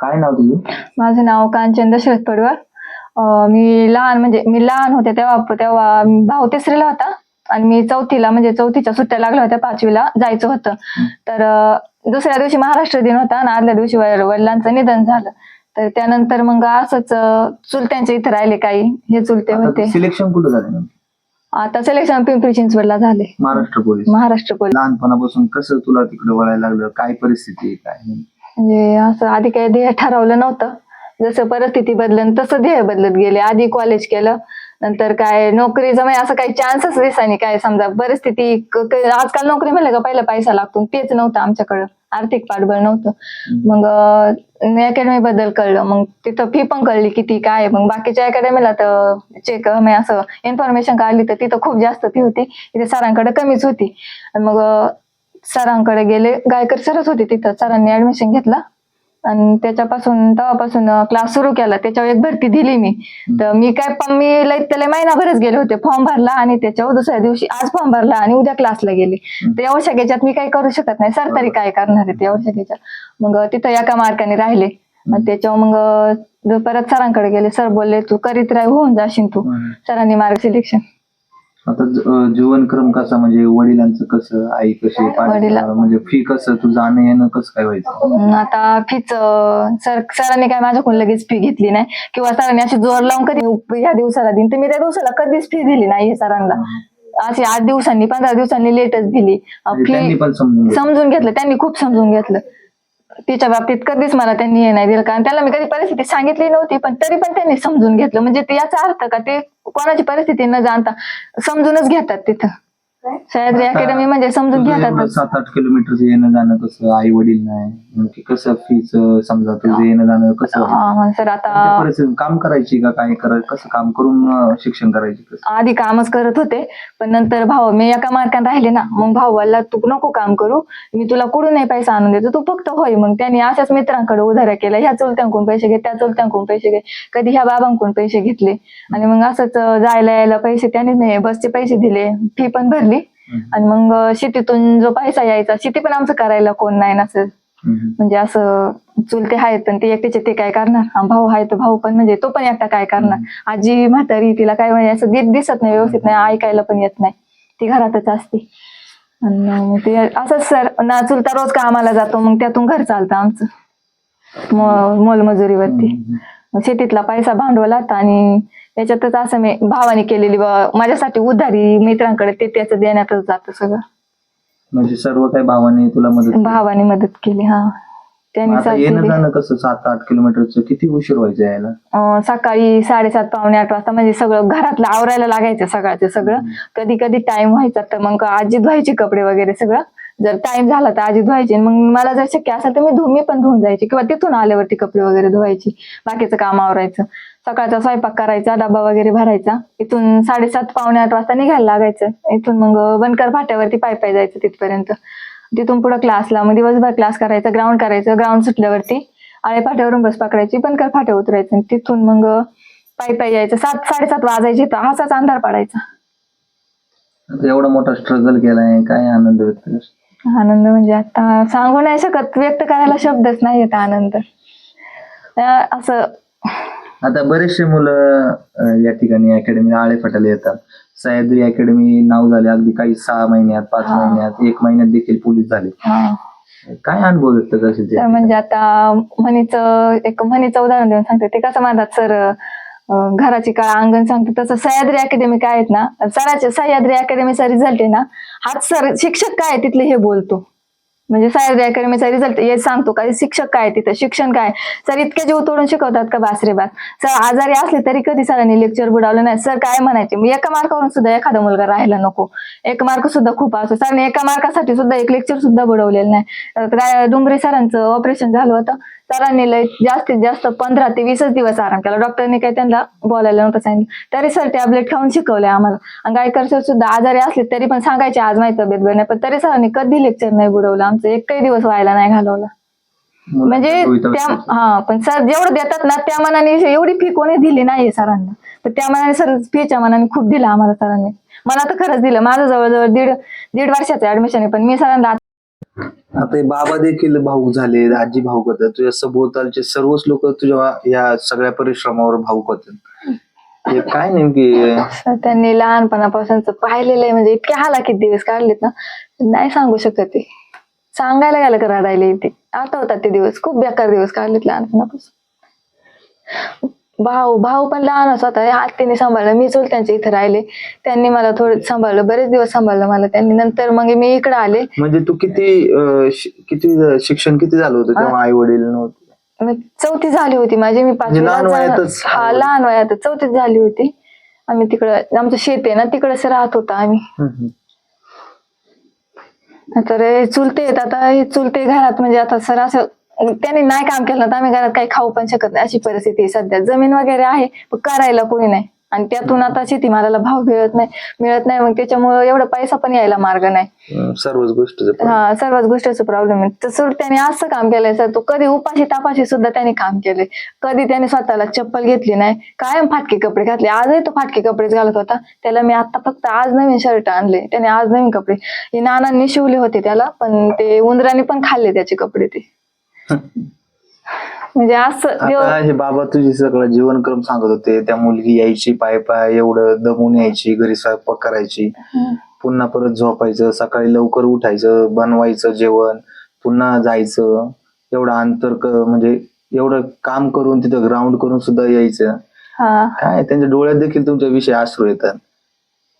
काय नाव तुझं? माझं नाव कांचन दशरथ पडवळ. अं, मी लहान म्हणजे मी लहान होते तेव्हा तेव्हा भाऊ तिसरीला होता आणि मी चौथीला म्हणजे चौथीच्या सुट्ट्या लागल्या होत्या पाचवीला जायचं होतं. तर अं, दुसऱ्या दिवशी महाराष्ट्र दिन होता आणि आदल्या दिवशी वड- वडिलांचं निधन झालं. तर त्यानंतर मग असंच अं, चुलत्यांच्या इथे राहिले काही. हे चुलते होते. सिलेक्शन कुठं झालं नेमकं? आता सिलेक्शन पिंपरी चिंचवडला झाले. महाराष्ट्र पोलीस. महाराष्ट्र पोलीस. लहानपणापासून कसं तुला तिकडे वळायला लागलं? काय परिस्थिती आहे, काय नाही? म्हणजे असं आधी काही ध्येय ठरवलं नव्हतं. जसं परिस्थिती बदलन तसं ध्येय बदलत गेले. आधी कॉलेज केलं नंतर काय नोकरीचं म्हणजे असं काही चान्सच दिसायनी काय समजा परिस्थिती क- क- आजकाल नोकरी म्हणलं का पहिला पैसा लागतो तेच नव्हतं आमच्याकडं. आर्थिक पाठबळ नव्हतं. मग अकॅडमी बद्दल कळलं. मग तिथं फी पण कळली किती काय. आहे. मग बाकीच्या अकॅडमीला तर चेक म्हणजे असं इन्फॉर्मेशन काढली तर तिथं खूप जास्त फी होती. इथे सरांकडे कमीच होती. आणि मग सरांकडे गेले. गायकर सरच होते तिथं. सरांनी ऍडमिशन घेतलं. आणि त्याच्यापासून तेव्हापासून क्लास सुरू केला. त्याच्यावर एक भरती दिली मी. तर मी काय पण मी लई त्याला महिनाभरच गेले होते. फॉर्म भरला आणि त्याच्यावर दुसऱ्या दिवशी आज फॉर्म भरला आणि उद्या क्लासला गेले. तर या वर्षाच्यात मी काही करू शकत नाही. सर तरी काय करणार आहे त्या वर्षाच्यात मग तिथं एका मार्काने राहिले. आणि त्याच्यावर मग परत सरांकडे गेले. सर बोलले तू करीत राह होऊन जाशील तू. सरांनी मार्ग सिलेक्शन आता ज- जीवनक्रम कसा म्हणजे वडिलांचं कसं आई कशी वडिला- म्हणजे फी कसं तू जाणं येणं कसं काय व्हायचं? अं, आता फीच सर सरांनी काय माझ्याकडून लगेच फी घेतली नाही. किंवा सरांनी अशी जोर लावून कधी या दिवसाला देईन. तर मी त्या दिवसाला कधीच फी दिली नाही सरांना. अशी आठ दिवसांनी पंधरा दिवसांनी लेटच दिली. म्हणजे त्यांनी फी पण समजून घेतलं. समजून घेतलं. त्यांनी खूप समजून घेतलं. तिच्या बाबतीत कधीच मला त्यांनी हे नाही दिलं. कारण त्याला मी कधी परिस्थिती सांगितली नव्हती पण तरी पण त्यांनी समजून घेतलं. म्हणजे याचा अर्थ का ते कोणाची परिस्थिती न जाणता समजूनच घेतात तिथं. सह्याद्री अकॅडमी म्हणजे समजून घेतातच. सात आठ किलोमीटरचं येणं जाणं कसं? आई वडील नाही. नेमकी कसं फीच समजा तुझं येणं जाणं कसं? सर आता परिस्थितीत काम करायची का काय करायचं कसं काम करून शिक्षण करायची आधी कामच करत होते पण नंतर भाऊ मी एका मार्काने राहिले ना मग भाऊ बोलला तू नको काम करू मी तुला कुठून नाही पैसा आणून देतो? तू फक्त होय. मग त्यांनी अशाच मित्रांकडे उधाऱ्या केल्या ह्या चुलत्यांकडून पैसे घे त्या चुलत्यांकडून पैसे घे कधी ह्या बाबांकडून पैसे घेतले. आणि मग असंच जायला यायला पैसे त्यांनी नाही बसचे पैसे दिले फी पण भरली. आणि मग शेतीतून जो पैसा यायचा शेती पण आमचं करायला कोण नाही नसेल हम्म. म्हणजे असं चुलते आहेत पण ते एकटेचे ते काय करणार? भाऊ आहे तर भाऊ पण म्हणजे तो पण एकटा काय करणार? आजी म्हातारी तिला काय म्हणजे असं दि- दिसत नाही व्यवस्थित नाही ऐकायला पण येत नाही. ती घरातच असते. ते असंच सर ना चुलता रोज कामाला जातो मग त्यातून घर चालतं आमचं. मोलमजुरीवरती. शेतीतला पैसा भांडवलात आणि त्याच्यातच असं मी भावाने केलेली बा- माझ्यासाठी उधारी मित्रांकडे ते त्याचं देण्यातच जातं सगळं. म्हणजे सर्व काही भावाने तुला मदत केली. भावाने मदत केली हा. त्यांनी आता साथ येणं दिली. जाणं कसं? सात आठ किलोमीटरचं किती उशीर व्हायचं यायला? अं, सकाळी साडेसात पावणे आठ वाजता म्हणजे सगळं घरातलं आवरायला लागायचं सगळ्याचं सगळं. कधी कधी टाइम व्हायचा तर मग आजी धुवायची कपडे वगैरे सगळं. जर टाइम झाला तर आधी धुवायची. मग मला जर शक्य असेल तर मी धुमी पण धुवून जायची. किंवा तिथून आल्यावरती कपडे वगैरे धुवायची. बाकीचं काम आवरायचं. सकाळचा स्वयंपाक करायचा डबा वगैरे भरायचा. इथून साडेसात पावणे आठ वाजता निघायला लागायचं. इथून मग बनकर फाट्यावरती पाय पाय जायचं तिथपर्यंत. तिथून पुढे क्लासला मग दिवसभर क्लास करायचा ग्राउंड करायचं. ग्राउंड सुटल्यावरती आळे फाट्यावरून बस पकडायची बनकर फाट्या उतरायचं. तिथून मग पायी पायी यायचं. सात साडेसात वाजायचे तर असाच अंधार पडायचा. एवढा मोठा स्ट्रगल केलाय. काय आनंद व्यक्त आनंद म्हणजे आता सांगू नाही शकत. व्यक्त करायला शब्दच नाही येत आनंद. अं, असं. आता बरेचसे मुलं अं, या ठिकाणी अकॅडमी आळे फाटाला येतात. सह्याद्री अकॅडमी नाव झाले अगदी काही सहा महिन्यात पाच हा. महिन्यात एक महिन्यात देखील पोलीस झाले. हा. काय अनुभव व्यक्त करशील ते? तर म्हणजे आता म्हणीचं एक म्हणीचं उदाहरण देऊन सांगते. ते कसं म्हणतात सर घराची काळ अंगण सांगते तसं सह्याद्री अकॅडमी काय आहेत ना सराचे सह्याद्री अकॅडमीचा रिझल्ट आहे ना हाच सर शिक्षक काय आहे तिथले हे बोलतो. म्हणजे सह्याद्री अकॅडमीचा रिझल्ट हे सांगतो का शिक्षक काय तिथं शिक्षण काय सर इतके जीव तोडून शिकवतात का बासरे बास सर आजारी असले तरी कधी सरांनी लेक्चर बुडवलं नाही? सर काय म्हणायचे? मी एका मार्कावरून सुद्धा एखादा मुलगा राहायला नको. एक मार्क सुद्धा खूप असतो सरांनी एका मार्कासाठी सुद्धा एक लेक्चर सुद्धा बुडवलेलं नाही. काय डुंगरे सरांचं ऑपरेशन झालं होतं. सरांनी लय जास्तीत जास्त पंधरा ते वीसच दिवस आराम केला. डॉक्टरने काही त्यांना बोलायला नव्हतं सांगितलं. तरी सर टॅबलेट खाऊन शिकवले आम्हाला. आणि गायकर सर सुद्धा आजारी असले तरी पण सांगायचे आज माझी तब्येत बरी नाही. पण तरी सरांनी कधी लेक्चर नाही बुडवलं. आमचं एकही दिवस व्हायला नाही घालवला. म्हणजे त्या हा पण सर जेवढं देतात ना त्या मनाने एवढी फी कोणी दिली नाहीये सरांना. तर त्या मनाने सर फीच्या मनाने खूप दिलं आम्हाला सरांनी. मला तर खरंच दिलं. माझं जवळजवळ दीड दीड वर्षाचं ऍडमिशन आहे पण मी सरांना आता बाबा देखील भाऊक झाले आजी भाऊक होते तुझ्या सभोवतालचे सर्वच लोक तुझ्या या सगळ्या परिश्रमावर भाऊक होते. हे काय नेमकी? त्यांनी लहानपणापासूनच पाहिलेलं आहे. म्हणजे इतके हालाकीत दिवस काढलेत ना. नाही सांगू शकत ते. सांगायला गेलं का रडायला ते आठवतात ते दिवस. खूप बेकार दिवस काढलेत लहानपणापासून. भाऊ भाऊ पण लहानच होता आत्तीने सांभाळलं. मी चुलत्यांच्या इथं राहिले. त्यांनी मला थोडं सांभाळलं बरेच दिवस सांभाळलं मला त्यांनी. नंतर मग मी इकडे आले. म्हणजे तू किती अं, शि- किती शिक्षण किती झालं होतं तेव्हा? आई वडील नव्हते. चौथी झाली होती माझी. मी म्हणजे लहान वयातच? हा लहान वयात चौथीच झाली होती. आम्ही तिकडं आमचं शेत आहे ना तिकडच राहत होता आम्ही. हम्म. तर हे चुलते आहेत. आता हे चुलते घरात म्हणजे आता सर असं त्यांनी नाही काम केलं तर आम्ही घरात काही खाऊ पण शकत नाही. अशी परिस्थिती सध्या. जमीन वगैरे आहे पण करायला कोणी नाही. आणि त्यातून आता शेतीमालाला भाव मिळत नाही मिळत नाही. मग त्याच्यामुळे एवढा पैसा पण यायला मार्ग नाही. सर्वच गोष्टीचं हा सर्वच गोष्टीचा प्रॉब्लेम आहे. तसं त्याने असं काम केलंय सर. तो कधी उपाशी तापाशी सुद्धा त्याने काम केलंय. कधी त्याने स्वतःला चप्पल घेतली नाही कायम फाटके कपडे घातले. आजही तो फाटके कपडेच घालत होता. त्याला मी आता फक्त आज नवीन शर्ट आणले त्याने आज नवीन कपडे. हे नानांनी शिवले होते त्याला पण ते उंदराने पण खाल्ले त्याचे कपडे ते. म्हणजे असं देव- आता हे बाबा तुझी सगळं जीवनक्रम सांगत होते. त्या मुलगी यायची पाय पाय एवढं दमून यायची घरी स्वयंपाक करायची. पुन्हा परत झोपायचं सकाळी लवकर उठायचं बनवायचं जेवण पुन्हा जायचं. एवढं अंतर क- म्हणजे एवढं काम करून तिथं ग्राउंड करून सुद्धा यायचं. हा. काय त्यांच्या डोळ्यात देखील तुमच्या विषय आश्रू येतात.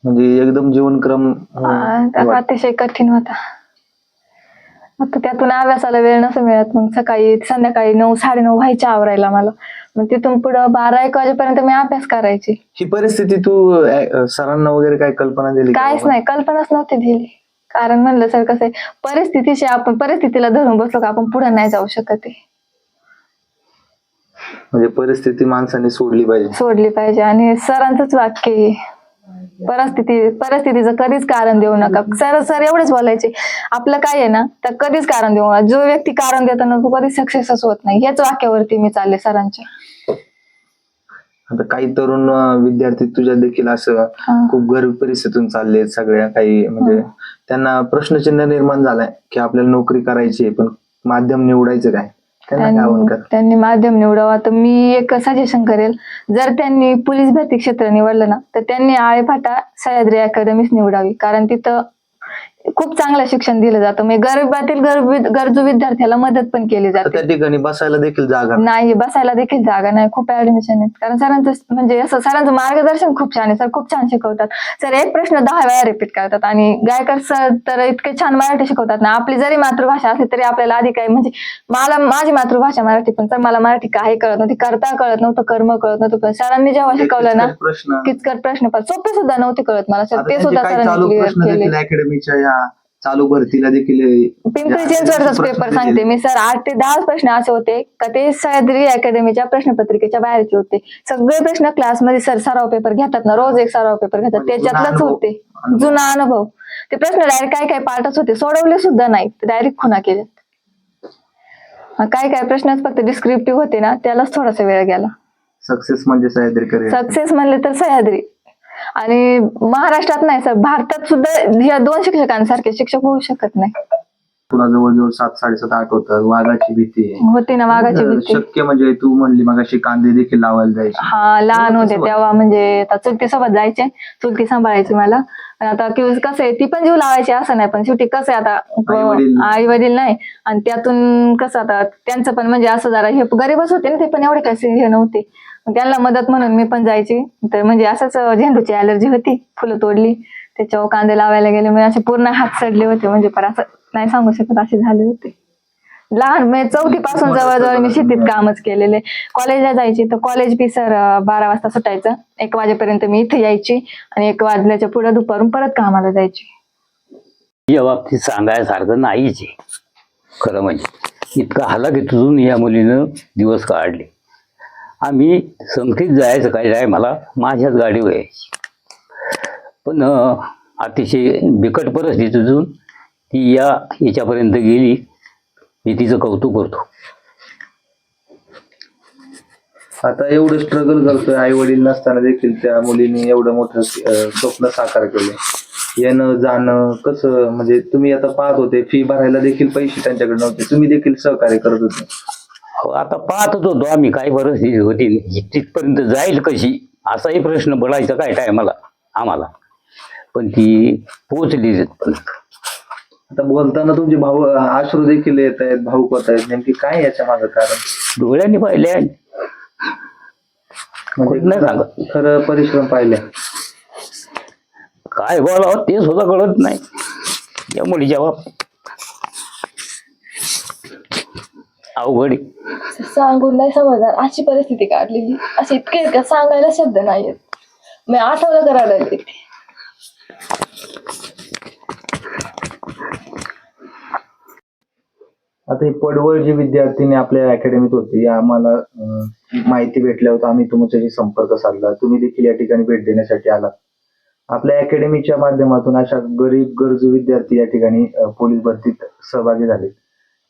म्हणजे एकदम जीवनक्रम हा, अतिशय कठीण होता. आता त्यातून अभ्यासाला वेळ नसं मिळत. मग सकाळी संध्याकाळी नऊ साडेनऊ व्हायच्या आवरायला मला. मग तिथून पुढं बारा एक वाजेपर्यंत मी अभ्यास करायची. ही परिस्थिती तू अ, सरांना वगैरे काय कल्पना दिली का काहीच बाबा? नाही. कल्पनाच नव्हती दिली. कारण म्हणलं सर कसं आहे परिस्थितीशी आपण परिस्थितीला धरून बसलो का आपण पुढे नाही जाऊ शकत आहे. म्हणजे परिस्थिती माणसाने सोडली पाहिजे. सोडली पाहिजे. आणि सरांचंच वाक्य आहे. परिस्थिती परिस्थितीचं कधीच कारण देऊ नका. सर सर एवढेच बोलायचे. आपलं काय आहे ना तर कधीच कारण देऊ नका. जो व्यक्ती कारण देतो ना तो कधीच सक्सेसच होत नाही. याच वाक्यावरती मी चालले सरांच्या. आता काही तरुण विद्यार्थी तुझ्या देखील असं. खूप गरीब परिस्थितीतून चालले सगळ्या काही म्हणजे त्यांना प्रश्नचिन्ह निर्माण झालाय की आपल्याला नोकरी करायची पण माध्यम निवडायचं काय? त्यांना काय त्यांनी माध्यम निवडावं. तर मी एक सजेशन करेल. जर त्यांनी पोलीस भरती क्षेत्र निवडलं ना तर त्यांनी आळेफाटा सह्याद्री अकॅडमीच निवडावी. कारण तिथं खूप चांगलं शिक्षण दिलं जातं. म्हणजे गरिबातील गरजू गरजू विद्यार्थ्याला मदत पण केली तर जाते. त्या ठिकाणी बसायला देखील जागा नाही. नाही बसायला देखील जागा नाही. खूप ऍडमिशन आहेत. कारण सरांचं म्हणजे असं सरांचं मार्गदर्शन खूप छान आहे. सर खूप छान शिकवतात. सर एक प्रश्न दहा वेळा रिपीट करतात. आणि गायकर सर तर इतके छान मराठी शिकवतात ना. आपली जरी मातृभाषा असली तरी आपल्याला आधी काही म्हणजे मला माझी मातृभाषा मराठी पण सर मला मराठी काही कळत नव्हती. करता कळत नव्हतं कर्म कळत नव्हतं. पण सरांनी जेव्हा शिकवलं ना किचकट प्रश्न. किचकट प्रश्न पण सोपे सुद्धा नव्हते कळत मला. सर आता ते त्यांचे सुद्धा काही सरांनी चालू क्लिअर प्रश्न केले. देखील अकॅडमीच्या या चालू भरतीला देखील पिंपरी चिंचवडचाच प्रश्न. सांगते. मी सर आठ ते दहा प्रश्न असे होते. का ते सह्याद्री अकॅडमीच्या प्रश्नपत्रिकेच्या बाहेरचे होते. सगळे प्रश्न क्लासमध्ये सर सराव पेपर घेतात ना रोज एक सराव पेपर घेतात. म्हणजे त्याच्यातलंच. होते. जुना अनुभव. ते प्रश्न डायरेक्ट काय काय पार्टच होते सोडवले सुद्धा नाही डायरेक्ट खुना केल्यात काय काय प्रश्नच फक्त डिस्क्रिप्टिव्ह होते ना त्यालाच थोडासा वेळ गेला. सक्सेस म्हणजे सह्याद्री सक्सेस म्हणले तर सह्याद्री. आणि महाराष्ट्रात नाही सर भारतात सुद्धा या दोन शिक्षकांसारखे शिक्षक होऊ शकत नाही. तुला जवळजवळ सात साडेसात आठ होतं. वाघाची भीती आहे. होती ना मागाची भीती. शक्य म्हणजे तू म्हणली मगाशी कांदे देखील लावायला जायचे. हा लहान होते कसं तेव्हा म्हणजे आता चुलती सोबत जायचे. चुलती सांभाळायची मला. पण आता किंवा कसं आहे ती पण जीव लावायची असं नाही पण शेवटी कसं आहे आई-वडील. आता आई वडील नाही. आणि त्यातून कसं आता त्यांचं पण म्हणजे असं जरा हे गरीबच होते ना ते पण एवढे काही हे नव्हते. मग त्यांना मदत म्हणून मी पण जायची. तर म्हणजे असंच झेंडूची अलर्जी होती फुलं तोडली. त्याच्यावर कांदे लावायला गेले म्हणजे असे पूर्ण हात सडले होते म्हणजे पण असं नाही सांगू शकत असे झाले होते. लहान म्हणजे चौथी पासून जवळजवळ मी शेतीत कामच केलेले. कॉलेजला जायची तर कॉलेज बी सर बारा वाजता सुटायचं. एक वाजेपर्यंत मी इथे यायची आणि एक वाजल्याच्या पुढे दुपारून परत कामाला जायची. या बाबतीत सांगायसारखं नाहीच खरं म्हणजे इतकं हालाखीतून या मुलीनं दिवस काढले. आम्ही संख्येत जायचं काय जाय मला माझ्याच गाडीवर यायची. पण अतिशय बिकट परिस्थितीतून ती या याच्यापर्यंत गेली. मी तिचं कौतुक करतो. आता एवढं स्ट्रगल करतोय. आई वडील नसताना देखील त्या मुलीने एवढं मोठं स्वप्न साकार केलं. येणं जाणं कसं? म्हणजे तुम्ही आता पाहत होते फी भरायला देखील पैसे त्यांच्याकडे नव्हते. तुम्ही देखील सहकार्य करत होते. अहो, आता पाहतच होतो आम्ही काय परिस्थिती होती. ही तिथपर्यंत जाईल कशी? असाही प्रश्न पडायचा काय टायमाला? आम्हाला. पण ती पोचली तिथपर्यंत आता बोलताना तुमचे भाऊ अश्रू देखील येत आहेत भाऊक होत आहेत नेमकी काय याच्या मागं कारण? डोळ्यांनी पाहिले कुठं नाही सांगत. म्हणजे खरं परिश्रम पाहिले. काय बोलावं ते सुद्धा कळत नाही. या मुलीच्या बाप. अवघड आहे. सांगून नाही समजणार अशी परिस्थिती काढलेली. असे इतके आहेत का सांगायला शब्द नाहीयेत. मी आठवलं करायला लागले. आता ही पडवळ जी विद्यार्थिनी आपल्या अकॅडमीत होती आम्हाला अं, माहिती भेटल्या होत्या. आम्ही तुमच्याशी संपर्क साधला. तुम्ही देखील या ठिकाणी भेट देण्यासाठी आलात. आपल्या अकॅडमीच्या माध्यमातून अशा गरीब गरजू विद्यार्थी या ठिकाणी अं, पोलीस भरतीत सहभागी झाले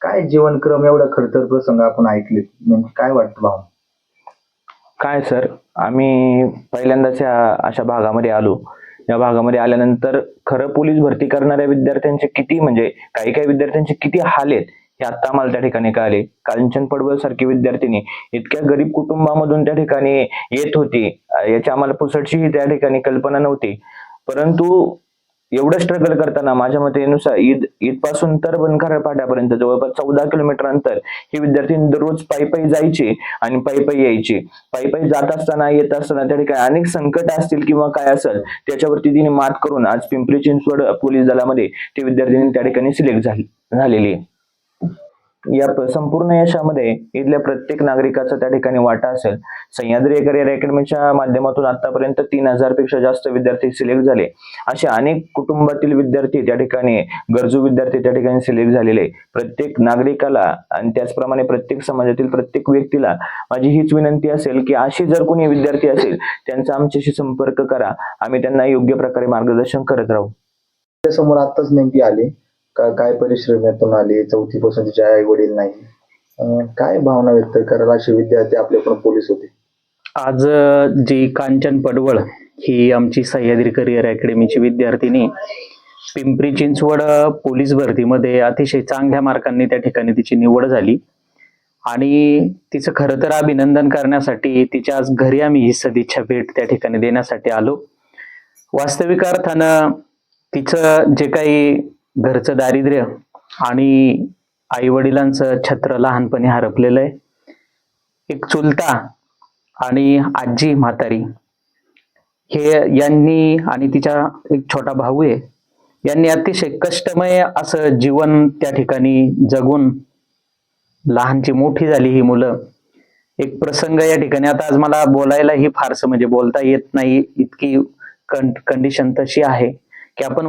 काय जीवनक्रम एवढा खडतर प्रसंग आपण ऐकले नेमकी काय वाटतं भाऊ काय सर? आम्ही पहिल्यांदाच या अशा भागामध्ये आलो. या भागामध्ये आल्यानंतर खरं पोलीस भरती करणाऱ्या विद्यार्थ्यांचे किती म्हणजे काही काही विद्यार्थ्यांचे किती हाल आहेत? हे आता आम्हाला त्या ठिकाणी कळाले. कांचन पडवळ सारखी विद्यार्थिनी इतक्या गरीब कुटुंबामधून त्या ठिकाणी येत होती. याची आम्हाला पुसटची त्या ठिकाणी कल्पना नव्हती. परंतु एवढं स्ट्रगल करताना माझ्या मतेनुसार ईद ईदपासून तर बनखार पाट्यापर्यंत जवळपास चौदा किलोमीटर अंतर ही विद्यार्थी दररोज पायी पायी जायची आणि पायी पायी यायची. पायी पायी जात असताना येत असताना त्या ठिकाणी अनेक संकट असतील किंवा काय असेल त्याच्यावरती तिने मात करून आज पिंपरी चिंचवड पोलीस दलामध्ये ते विद्यार्थिनी त्या ठिकाणी सिलेक्ट झाली झालेली. आहे या संपूर्ण यशामध्ये इथल्या प्रत्येक नागरिकाचा त्या ठिकाणी वाटा असेल. सह्याद्री करिअर अकॅडमीच्या माध्यमातून आतापर्यंत तीन हजारपेक्षा जास्त विद्यार्थी सिलेक्ट झाले. असे अनेक कुटुंबातील विद्यार्थी त्या ठिकाणी गरजू विद्यार्थी त्या ठिकाणी सिलेक्ट झालेले. प्रत्येक नागरिकाला आणि त्याचप्रमाणे प्रत्येक समाजातील प्रत्येक व्यक्तीला माझी हीच विनंती असेल की अशी जर कोणी विद्यार्थी असेल त्यांचा आमच्याशी संपर्क करा. आम्ही त्यांना योग्य प्रकारे मार्गदर्शन करत राहू. समोर आताच नेमकी आली. का काय परिश्रमातून आली? चौथी पासून तिचे आई वडील नाही. अं, काय भावना व्यक्त करायला असे विद्यार्थी आपले पण पोलीस होते? आज अ, जी कांचन पडवळ ही आमची सह्याद्री करिअर अकॅडमीची विद्यार्थिनी पिंपरी चिंचवड अ, पोलीस भरतीमध्ये अतिशय चांगल्या मार्कांनी त्या ठिकाणी तिची निवड झाली. आणि तिचं खरं तर अभिनंदन करण्यासाठी तिच्या आज घरी आम्ही ही सदिच्छा भेट त्या ठिकाणी देण्यासाठी आलो. वास्तविक अर्थानं तिचं जे काही घरचं दारिद्र्य आणि आई वडिलांचं छत्र लहानपणी हरपलेलं आहे. एक चुलता आणि आजी म्हातारी. हे यांनी आणि तिच्या एक छोटा भाऊ आहे. यांनी अतिशय कष्टमय असं जीवन त्या ठिकाणी जगून लहानची मोठी झाली ही मुलं. एक प्रसंग या ठिकाणी. आता आज मला बोलायलाही फारसं म्हणजे बोलता येत नाही. इतकी कंडिशन तशी आहे की आपण